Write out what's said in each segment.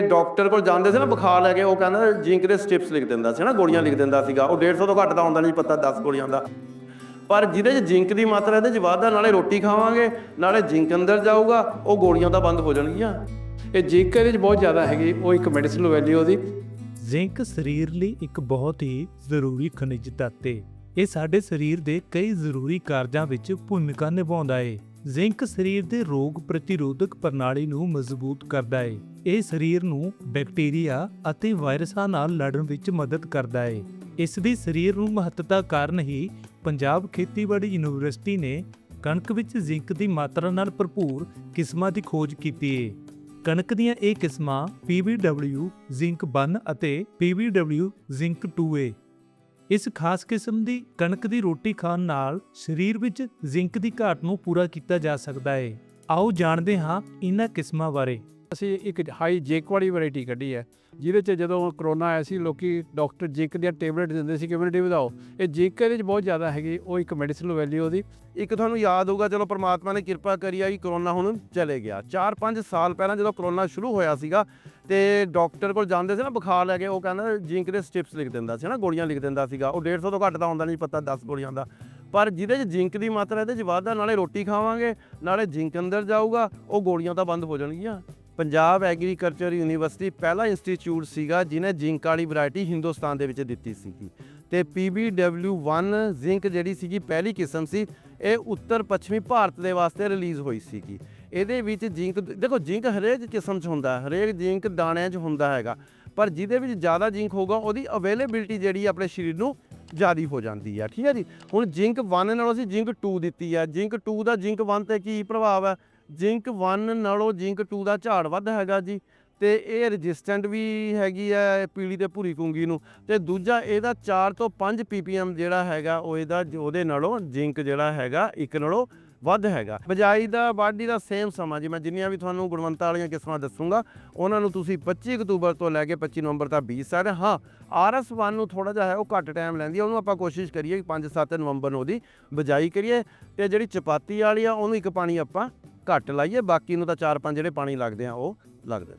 Doctor ਕੋਲ ਜਾਂਦੇ ਸੀ ਨਾ ਬੁਖਾਰ ਲੈ ਕੇ, ਉਹ ਕਹਿੰਦਾ ਜਿੰਕ ਦੇ ਸਟ੍ਰਿਪਸ ਲਿਖ ਦਿੰਦਾ ਸੀ ਨਾ, ਗੋਲੀਆਂ ਲਿਖ ਦਿੰਦਾ ਸੀਗਾ। ਉਹ 150 ਤੋਂ ਘੱਟ ਤਾਂ ਆਉਂਦਾ ਨਹੀਂ ਪਤਾ 10 ਗੋਲੀਆਂ ਦਾ। ਪਰ ਜਿਹਦੇ 'ਚ ਜਿੰਕ ਦੀ ਮਾਤਰਾ, ਇਹਦੇ 'ਚ ਵਾਧਾ, ਨਾਲੇ ਰੋਟੀ ਖਾਵਾਂਗੇ, ਨਾਲੇ ਜਿੰਕ ਅੰਦਰ ਜਾਊਗਾ, ਉਹ ਗੋਲੀਆਂ ਤਾਂ ਬੰਦ ਹੋ ਜਾਣਗੀਆਂ। ਇਹ ਜ਼ਿੰਕ ਇਹਦੇ 'ਚ ਬਹੁਤ ਜ਼ਿਆਦਾ ਹੈਗੀ, ਉਹ ਇੱਕ ਮੈਡੀਸਨਲ ਵੈਲਿਊ ਉਹਦੀ। ਜ਼ਿੰਕ ਸਰੀਰ ਲਈ ਇੱਕ ਬਹੁਤ ਹੀ ਜ਼ਰੂਰੀ ਖਣਿਜ ਤੱਤ ਹੈ ਇਹ ਸਾਡੇ ਸਰੀਰ ਦੇ ਕਈ ਜ਼ਰੂਰੀ ਕਾਰਜਾਂ ਵਿੱਚ ਭੂਮਿਕਾ ਨਿਭਾਉਂਦਾ ਹੈ ਜ਼ਿੰਕ ਸਰੀਰ ਦੇ ਰੋਗ ਪ੍ਰਤੀਰੋਧਕ ਪ੍ਰਣਾਲੀ ਨੂੰ ਮਜ਼ਬੂਤ ਕਰਦਾ ਹੈ ਇਹ ਸਰੀਰ ਨੂੰ ਬੈਕਟੀਰੀਆ ਅਤੇ ਵਾਇਰਸਾਂ ਨਾਲ ਲੜਨ ਵਿੱਚ ਮਦਦ ਕਰਦਾ ਹੈ ਇਸ ਦੀ ਸਰੀਰ ਨੂੰ ਮਹੱਤਤਾ ਕਾਰਨ ਹੀ ਪੰਜਾਬ ਖੇਤੀਬਾੜੀ ਯੂਨੀਵਰਸਿਟੀ ਨੇ ਕਣਕ ਵਿੱਚ ਜ਼ਿੰਕ ਦੀ ਮਾਤਰਾ ਨਾਲ ਭਰਪੂਰ ਕਿਸਮਾਂ ਦੀ ਖੋਜ ਕੀਤੀ ਹੈ ਕਣਕ ਦੀਆਂ ਇਹ ਕਿਸਮਾਂ PBW ਜ਼ਿੰਕ 1 ਅਤੇ PBW ਜ਼ਿੰਕ 2A ਇਸ ਖਾਸ ਕਿਸਮ ਦੀ ਕਣਕ ਦੀ ਰੋਟੀ ਖਾਣ ਨਾਲ ਸਰੀਰ ਵਿੱਚ ਜ਼ਿੰਕ ਦੀ ਘਾਟ ਨੂੰ ਪੂਰਾ ਕੀਤਾ ਜਾ ਸਕਦਾ ਹੈ ਆਓ ਜਾਣਦੇ ਹਾਂ ਇਹਨਾਂ ਕਿਸਮਾਂ ਬਾਰੇ। ਅਸੀਂ ਇੱਕ ਹਾਈ ਜਿੰਕ ਵਾਲੀ ਵੈਰਾਈਟੀ ਕੱਢੀ ਹੈ, ਜਿਹਦੇ 'ਚ ਜਦੋਂ ਕਰੋਨਾ ਆਇਆ ਸੀ, ਲੋਕੀ ਡਾਕਟਰ ਜਿੰਕ ਦੀਆਂ ਟੈਬਲੇਟ ਦਿੰਦੇ ਸੀ ਕਮਿਊਨਿਟੀ ਵਧਾਓ। ਇਹ ਜਿੰਕ ਇਹਦੇ 'ਚ ਬਹੁਤ ਜ਼ਿਆਦਾ ਹੈਗੀ, ਉਹ ਇੱਕ ਮੈਡੀਸਨਲ ਵੈਲਿਊ ਉਹਦੀ। ਇੱਕ ਤੁਹਾਨੂੰ ਯਾਦ ਹੋਊਗਾ, ਚਲੋ ਪ੍ਰਮਾਤਮਾ ਨੇ ਕਿਰਪਾ ਕਰੀ ਆ ਵੀ ਕਰੋਨਾ ਹੁਣ ਚਲੇ ਗਿਆ। 4-5 ਸਾਲ ਪਹਿਲਾਂ ਜਦੋਂ ਕਰੋਨਾ ਸ਼ੁਰੂ ਹੋਇਆ ਸੀਗਾ, ਤੇ ਡਾਕਟਰ ਕੋਲ ਜਾਂਦੇ ਸੀ ਨਾ, ਬੁਖਾਰ ਲੈ ਕੇ, ਉਹ ਕਹਿੰਦਾ ਜਿੰਕ ਦੇ ਸਟਿਪਸ ਲਿਖ ਦਿੰਦਾ ਸੀ ਨਾ, ਗੋਲੀਆਂ ਲਿਖ ਦਿੰਦਾ ਸੀਗਾ। ਉਹ 150 ਤੋਂ ਘੱਟ ਤਾਂ ਹੁੰਦਾ ਨਹੀਂ ਪਤਾ 10 ਗੋਲੀਆਂ ਦਾ। ਪਰ ਜਿਹਦੇ 'ਚ ਜਿੰਕ ਦੀ ਮਾਤਰਾ, ਇਹਦੇ 'ਚ ਵਾਧਾ, ਨਾਲੇ ਰੋਟੀ ਖਾਵਾਂਗੇ, ਨਾਲੇ ਜਿੰਕ ਅੰਦਰ ਜਾਊਗਾ, ਉਹ ਗੋਲੀਆਂ ਤਾਂ ਬੰਦ ਹੋ ਜਾਣਗੀਆਂ। ਪੰਜਾਬ ਐਗਰੀਕਲਚਰ ਯੂਨੀਵਰਸਿਟੀ ਪਹਿਲਾ ਇੰਸਟੀਚਿਊਟ ਸੀਗਾ, ਜਿਹਨੇ ਜਿੰਕ ਵਾਲੀ ਵੈਰਾਈਟੀ ਹਿੰਦੁਸਤਾਨ ਦੇ ਵਿੱਚ ਦਿੱਤੀ ਸੀਗੀ। ਤੇ PBW1 ਜ਼ਿੰਕ ਜਿਹੜੀ ਸੀਗੀ, ਪਹਿਲੀ ਕਿਸਮ ਸੀ, ਇਹ ਉੱਤਰ ਪੱਛਮੀ ਭਾਰਤ ਦੇ ਵਾਸਤੇ ਰਿਲੀਜ਼ ਹੋਈ ਸੀਗੀ। ਇਹਦੇ ਵਿੱਚ ਜਿੰਕ ਦੇਖੋ ਜਿੰਕ ਹਰੇਕ ਕਿਸਮ 'ਚ ਹੁੰਦਾ, ਹਰੇਕ ਜਿੰਕ ਦਾਣਿਆਂ 'ਚ ਹੁੰਦਾ ਹੈਗਾ, ਪਰ ਜਿਹਦੇ ਵਿੱਚ ਜ਼ਿਆਦਾ ਜਿੰਕ ਹੋਊਗਾ, ਉਹਦੀ ਅਵੇਲੇਬਿਲਟੀ ਜਿਹੜੀ ਆਪਣੇ ਸਰੀਰ ਨੂੰ ਜ਼ਿਆਦੀ ਹੋ ਜਾਂਦੀ ਆ, ਠੀਕ ਹੈ ਜੀ? ਹੁਣ ਜਿੰਕ 1 ਨਾਲੋਂ ਅਸੀਂ ਜਿੰਕ 2 ਦਿੱਤੀ ਆ ਜਿੰਕ 2 ਦਾ ਜਿੰਕ 1 ਤੇ ਕੀ ਪ੍ਰਭਾਵ ਹੈ ਜਿੰਕ 1 ਨਾਲੋਂ ਜਿੰਕ 2 ਦਾ ਝਾੜ ਵੱਧ ਹੈਗਾ ਜੀ ਤੇ ਇਹ ਰੈਜ਼ਿਸਟੈਂਟ ਵੀ ਹੈਗੀ ਹੈ ਪੀਲੀ ਤੇ ਭੂਰੀ ਕੁੰਗੀ ਨੂੰ ਤੇ ਦੂਜਾ ਇਹਦਾ 4 ਤੋਂ 5 ppm ਜਿਹੜਾ ਹੈਗਾ ਉਹ ਇਹਦਾ ਉਹਦੇ ਨਾਲੋਂ ਜਿੰਕ ਜਿਹੜਾ ਹੈਗਾ ਇੱਕ ਨਾਲੋਂ ਵੱਧ ਹੈਗਾ। ਬਜਾਈ ਦਾ, ਵਾਢੀ ਦਾ ਸੇਮ ਸਮਾਂ ਜੀ। ਮੈਂ ਜਿੰਨੀਆਂ ਵੀ ਤੁਹਾਨੂੰ ਗੁਣਵੰਤਾ ਵਾਲੀਆਂ ਕਿਸਮਾਂ ਦੱਸੂਗਾ, ਉਹਨਾਂ ਨੂੰ ਤੁਸੀਂ 25 ਅਕਤੂਬਰ ਤੋਂ ਲੈ ਕੇ 25 ਨਵੰਬਰ ਤੱਕ ਬੀਜ ਸਕਦੇ ਹਾਂ। RS1 ਨੂੰ ਥੋੜਾ ਜਿਹਾ ਹੈ, ਉਹ ਘੱਟ ਟਾਈਮ ਲੈਂਦੀ ਹੈ। ਉਹਨੂੰ ਆਪਾਂ ਕੋਸ਼ਿਸ਼ ਕਰੀਏ ਕਿ 5-7 ਨਵੰਬਰ ਨੂੰ ਉਹਦੀ ਬਜਾਈ ਕਰੀਏ ਤੇ ਜਿਹੜੀ ਚਪਾਤੀ ਵਾਲੀ ਆ, ਉਹਨੂੰ ਇੱਕ ਪਾਣੀ ਆਪਾਂ ਘੱਟ ਲਾਈਏ, ਬਾਕੀ ਨੂੰ ਤਾਂ 4-5 ਜਿਹੜੇ ਪਾਣੀ ਲੱਗਦੇ ਆ, ਉਹ ਲੱਗਦੇ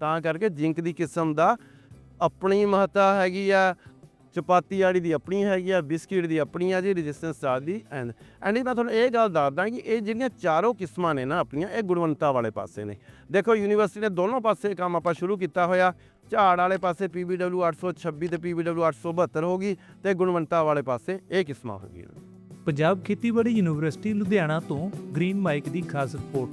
ਤਾਂ ਕਰਕੇ ਜਿੰਕ ਦੀ ਕਿਸਮ ਦਾ ਆਪਣੀ ਮਹੱਤਤਾ ਹੈਗੀ ਆ, ਚਪਾਤੀ ਵਾਲੀ ਦੀ ਆਪਣੀ ਹੈਗੀ ਆ, ਬਿਸਕਿਟ ਦੀ ਆਪਣੀ ਆ ਜੀ ਰੈਜ਼ਿਸਟੈਂਸ ਸਟਾਰ ਦੀ ਐਂਡ ਐਂਡ ਮੈਂ ਤੁਹਾਨੂੰ ਇਹ ਗੱਲ ਦੱਸਦਾ ਕਿ ਇਹ ਜਿਹੜੀਆਂ ਚਾਰੋਂ ਕਿਸਮਾਂ ਨੇ ਨਾ ਆਪਣੀਆਂ, ਇਹ ਗੁਣਵੰਤਾ ਵਾਲੇ ਪਾਸੇ ਨੇ। ਦੇਖੋ, ਯੂਨੀਵਰਸਿਟੀ ਨੇ ਦੋਨੋਂ ਪਾਸੇ ਕੰਮ ਆਪਾਂ ਸ਼ੁਰੂ ਕੀਤਾ ਹੋਇਆ। ਝਾੜ ਵਾਲੇ ਪਾਸੇ PBW 826 ਤੇ PBW 872 ਹੋ ਗਈ ਤੇ ਗੁਣਵੰਤਾ ਵਾਲੇ ਪਾਸੇ ਇਹ ਕਿਸਮਾਂ ਹੋ ਗਈਆਂ ਪੰਜਾਬ ਖੇਤੀਬਾੜੀ ਯੂਨੀਵਰਸਿਟੀ ਲੁਧਿਆਣਾ ਤੋਂ ਗ੍ਰੀਨ ਮਾਈਕ ਦੀ ਖਾਸ ਰਿਪੋਰਟ।